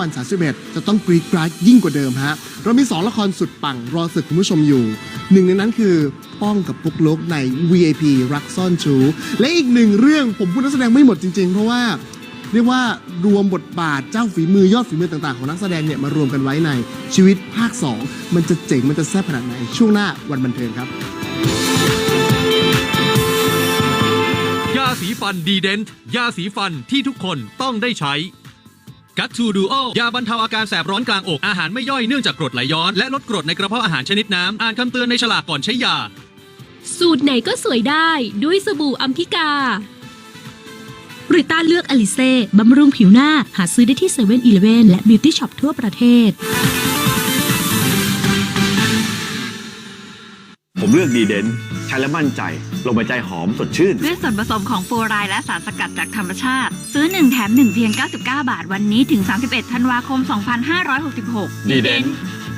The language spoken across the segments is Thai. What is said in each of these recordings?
วัน 31 จะต้องกรีดกราดยิ่งกว่าเดิมฮะ เรามี 2 ละครสุดปังรอสึกคุณผู้ชมอยู่ หนึ่งในนั้นคือป้องกับปุกลุกใน VIP รักซ่อนชูและอีกหนึ่งเรื่องผมพูดนักแสดงไม่หมดจริงๆ เพราะว่าเรียกว่ารวมบทบาทเจ้าฝีมือยอดฝีมือต่างๆ ของนักแสดงเนี่ยมารวมกันไว้ในชีวิตภาค 2 มันจะเจ๋งมันจะแซ่บขนาดไหนช่วงหน้าวันบันเทิงครับ ยาสีฟันดีเดนต์ยาสีฟันที่ทุกคนต้องได้ใช้ กัตทูดูโอยาบรรเทาอาการแสบร้อนกลางอก อาหารไม่ย่อยเนื่องจากกรดไหลย้อน และลดกรดในกระเพาะอาหารชนิดน้ำ อ่านคำเตือนในฉลากก่อนใช้ยา สูตรไหนก็สวยได้ด้วยสบู่อัมพิกาบริต้าเลือกอลิเซ่บำรุงผิวหน้า หาซื้อได้ที่เซเว่นอีเลฟเวนและบิวตี้ช็อปทั่วประเทศ เลือกดีเดนใช้แล้วมั่นใจ ลงไปใจหอมสดชื่น ด้วยส่วนผสมของฟลูอไรด์และสารสกัดจากธรรมชาติ ซื้อ 1 แถม 1 เพียง 99 บาทวันนี้ถึง 31 ธันวาคม 2566 ดีเดน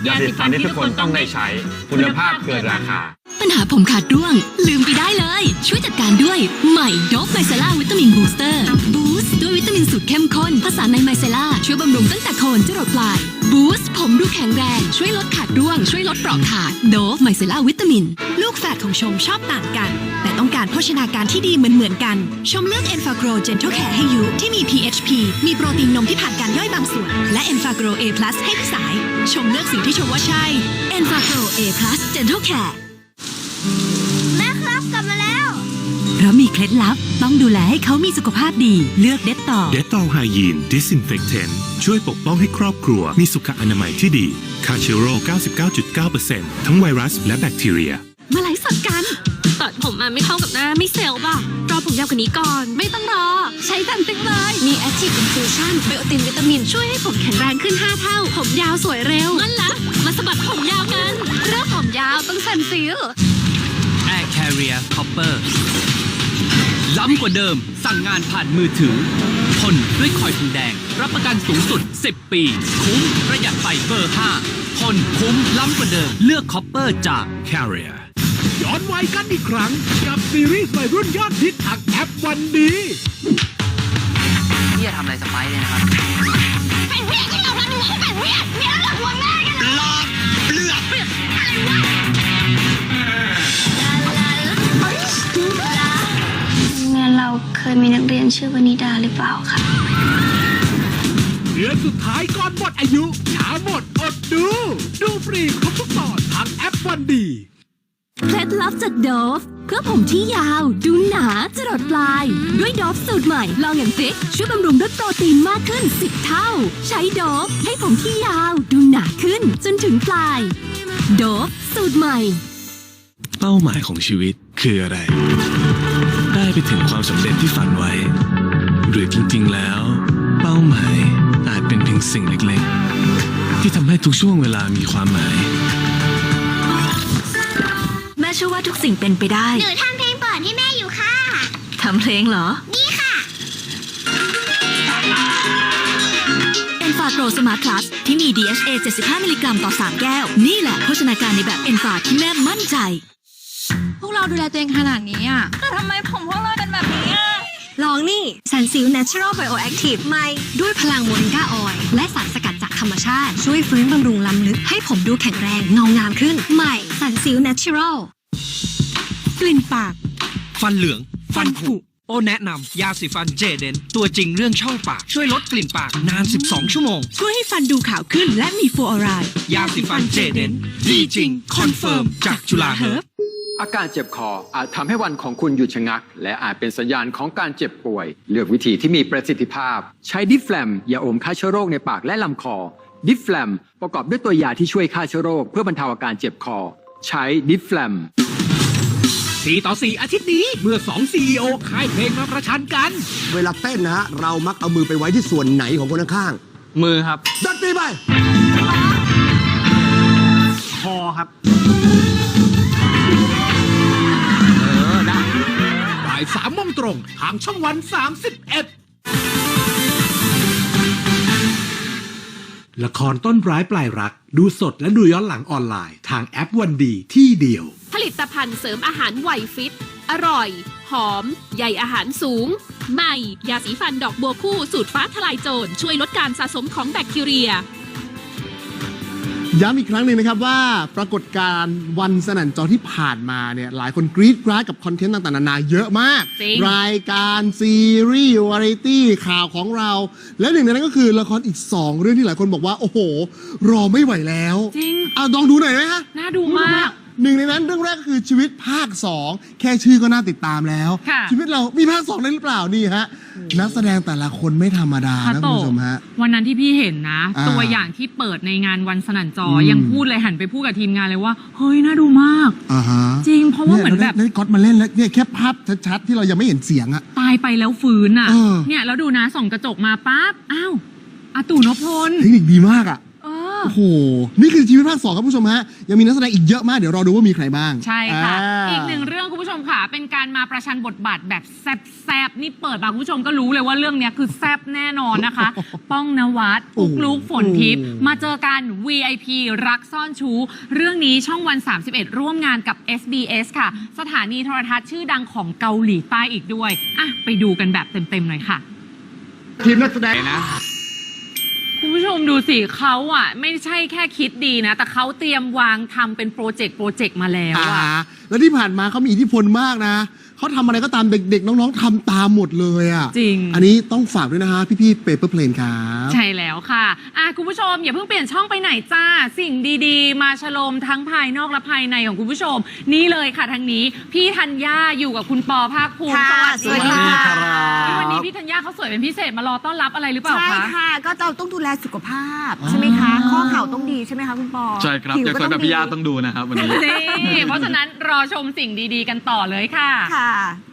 ยาสีฟันที่ทุกคนต้องได้ใช้ คุณภาพเกินราคา ปัญหาผมขาดร่วง ลืมไปได้เลย ช่วยจัดการด้วยใหม่โดฟไมเซล่าวิตามินบูสเตอร์บูสต์ด้วยวิตามินสูตรเข้มข้นผสานในไมเซล่าช่วยบำรุงตั้งแต่โคนจรดปลายบูสต์ผมดูแข็งแรง ช่วยลดขาดร่วง ช่วยลดเปราะขาดโดฟไมเซล่าวิตามิน ลูกแฝดของชมชอบต่างกัน แต่ต้องการโภชนาการที่ดีเหมือนเหมือนกัน ชมเลือก e n f a g r o Gentle Care ให้ยูที่มี PHP มีโปรตีนนมที่ผ่านการย่อยบางส่วน และ e n f a g r o A+ ให้พี่สาย ชมเลือกสิ่งที่ชมว่าใช่ e n f a g r o A+ Gentle Care แม่ครับกลับมาแล้ว เพราะมีเคล็ดลับต้องดูแลให้เขามีสุขภาพดี เลือกเด็ดต่อ เดตตอลไฮยีนดิสอินเฟคเทนช่วยปกป้องให้ครอบครัว มีสุขอนามัยที่ดีคาเชโร99.9%ทั้งไวรัสและแบคทีเรีย มาไลฟ์สดกันตัดผมมาไม่เข้ากับหน้าไม่เซลล์ป่ะ รอผมยาวกว่านี้ก่อน ไม่ต้องรอ ใช้กันติ๊งเลย มี Active Infusion ไบโอตินวิตามินช่วยให้ผมแข็งแรงขึ้น 5 เท่า ผมยาวสวยเร็วนั่นละมาสะบัดผมยาวกัน เรื่องผมยาวต้องซันซิล Air Carrier Copper ล้ำกว่าเดิม สั่งงานผ่านมือถือทนด้วยคอยทองแดง รับประกันสูงสุด 10 ปี คุ้มประหยัดไปเบอร์ 5 ทนคุ้มล้ำกว่าเดิม เลือกคอปเปอร์จาก Carrier ย้อนวัยกันอีกครั้ง กับซีรีส์วัยรุ่นยอดฮิตทางแอปวันดีพี่จะทำอะไรสไปซ์เลยนะครับ เชื่อวนิดาหรือเปล่าคะเดือนสุดท้ายก่อนหมดอายุช้าหมดอดดู ดูฟรีครบทุกตอนทางแอปวันดีเคล็ดลับจากโดฟเพื่อผมที่ยาว ดูหนาจรดปลาย ด้วยโดฟสูตรใหม่ลองอย่างฟิกช่วยบำรุงด้วยโปรตีนมากขึ้น 10 เท่า ใช้โดฟให้ผมที่ยาว ดูหนาขึ้นจนถึงปลาย โดฟสูตรใหม่ เป้าหมายของชีวิตคืออะไร ได้ไปถึงความสำเร็จที่ฝันไว้ หรือจริงๆแล้ว เป้าหมายอาจเป็นเพียงสิ่งเล็กๆ ที่ทำให้ทุกช่วงเวลามีความหมาย แม่เชื่อว่าทุกสิ่งเป็นไปได้หนูทำเพลงเปิดให้แม่อยู่ค่ะ ทำเพลงเหรอ นี่ค่ะ e n f a g r o Smart Plus ที่มี DHA 75 มิลลิกรัมต่อ 3 แก้ว นี่แหละโภชนาการในแบบ e n f a ที่แม่มั่นใจพวก เราดูแลตัวเองขนาดนี้อะแต่ทำไมผมพวกเราเป็นแบบนี้อะ ลองนี่สันซิล Natural Bioactive ใหม่ ด้วยพลังโมริงกาออยล์และสารสกัดจากธรรมชาติ ช่วยฟื้นบำรุงล้ำลึก ให้ผมดูแข็งแรงเงางามขึ้น ใหม่สันซิล Natural กลิ่นปาก ฟันเหลือง ฟันผุโอแนะนำยาสีฟันเจเดนตัวจริงเรื่องช่องปาก ช่วยลดกลิ่นปากนาน 12 ชั่วโมง ช่วยให้ฟันดูขาวขึ้นและมีฟลูออไรด์ยาสีฟันเจเดนดีจริง คอนเฟิร์มจากจุฬาเฮิร์บ อาการเจ็บคออาจทำให้วันของคุณหยุดชะงัก และอาจเป็นสัญญาณของการเจ็บป่วย เลือกวิธีที่มีประสิทธิภาพ ใช้ดิฟแฟลมยาอมฆ่าเชื้อโรคในปากและลำคอ ดิฟแฟลมประกอบด้วยตัวยาที่ช่วยฆ่าเชื้อโรค เพื่อบรรเทาอาการเจ็บคอ ใช้ดิฟแฟลม4ต่อ4อาทิตย์นี้เมื่อ2 CEO ค่ายเพลงมาประชันกัน เวลาเต้นนะฮะเรามักเอามือไปไว้ที่ส่วนไหนของคนข้างมือครับๆดัดตีไปคอครับบ่ รง ทางช่องวัน 31 ละครต้นร้ายปลายรัก ดูสดและดูย้อนหลังออนไลน์ ทางแอปวันดีที่เดียว ผลิตภัณฑ์เสริมอาหารไวฟิต อร่อย หอมใยอาหารสูง ใหม่ ยาสีฟันดอกบัวคู่สูตรฟ้าทลายโจรช่วยลดการสะสมของแบคทีเรีย ย้ำอีกครั้งหนึ่งนะครับว่าปรากฏการณ์วันสนั่นจอที่ผ่านมาเนี่ยหลายคนกรี๊ดกราดกับคอนเทนต์ต่างๆนานาเยอะมาก จริง รายการซีรีส์วาไรตี้ข่าวของเรา และหนึ่งในนั้นก็คือละครอีก 2 เรื่องที่หลายคนบอกว่า โอ้โห รอไม่ไหวแล้วจริง เอาลองดูหน่อยไหมฮะ น่าดูมาก หนึ่งในนั้นเรื่องแรกก็คือชีวิตภาค 2 แค่ชื่อก็น่าติดตามแล้ว ค่ะชีวิตเรามีภาค2ได้หรือเปล่านี่ฮะ นักแสดงแต่ละคนไม่ธรรมดานะคุณผู้ชมฮะ วันนั้นที่พี่เห็นนะ อ่า ตัวอย่างที่เปิดในงานวันสนั่นจออมยังพูดเลยหันไปพูดกับทีมงานเลยว่า เฮ้ยน่าดูมาก อ่าฮะจริงเพราะว่าเหมือนแบบยได้ก๊อตมาเล่นแล้วเนี่ยแค่ภาพชัดๆที่เรายังไม่เห็นเสียงอะ ตายไปแล้วฟื้นอะ เออ เนี่ยแล้วดูนะส่องกระจกมาปั๊บอ้าวอาตู่นพพล เทคนิคดีมากอะเออ โอ้โห นี่คือชีวิตภาคสองครับผู้ชมฮะ ยังมีนักแสดงอีกเยอะมาก เดี๋ยวรอดูว่ามีใครบ้างใช่ค่ะา อีกหนึ่งเรื่องคุณผู้ชมค่ะ เป็นการมาประชันบทบาทแบบแซบๆนี่เปิดมาคุณผู้ชมก็รู้เลยว่าเรื่องเนี้ยคือแซบแน่นอนนะคะ ป้องนวัดโอ้อุกลุกฝนทิพย์โอ้มาเจอกัน VIP รักซ่อนชู้ เรื่องนี้ช่องวัน 31 ร่วมงานกับ SBS ค่ะ สถานีโทรทัศน์ชื่อดังของเกาหลีใต้อีกด้วย อะ ไปดูกันแบบเต็มๆหน่อยค่ะ ทีมนักแสดงนะคุณ ผู้ชมดูสิเขาอะ ไม่ใช่แค่คิดดีนะ แต่เขาเตรียมวางทำเป็นโปรเจกต์โปรเจกต์มาแล้วอ่าอะแล้วที่ผ่านมาเขามีอิทธิพลมากนะ เขาทำอะไรก็ตามเด็กๆ น้องๆทำตามหมดเลยอะจริง อันนี้ต้องฝากด้วยนะฮะพี่ๆเปเปอร์เพลนครับ ใช่แล้วค่ะอะ คุณผู้ชมอย่าเพิ่งเปลี่ยนช่องไปไหนจ้า สิ่งดีๆ มาฉลมทั้งภายนอกและภายในของคุณผู้ชม นี่เลยค่ะทางนี้ พี่ธัญญาอยู่กับคุณปอภาคภูมิค่ะสวัสดีสวัสดีค่ะ ค่ะเฮ้ยวันนี้พี่ธัญญาเขาสวยเป็นพิเศษมารอต้อนรับอะไรหรือเปล่าใช่คะ ค่ะ ก็เราต้องดูแลสุขภาพอ๋อใช่ไหมคะ ข้อเข่าต้องดีใช่ไหมคะคุณปอใช่ครับผิวอยากก็สวยต้แบองบพี่ย่าดีต้องดูนะครับวันนี้ นี่เพราะฉะนั้นรอชมสิ่งดีๆ กันต่อเลยค่ะ ค่ะ Olá!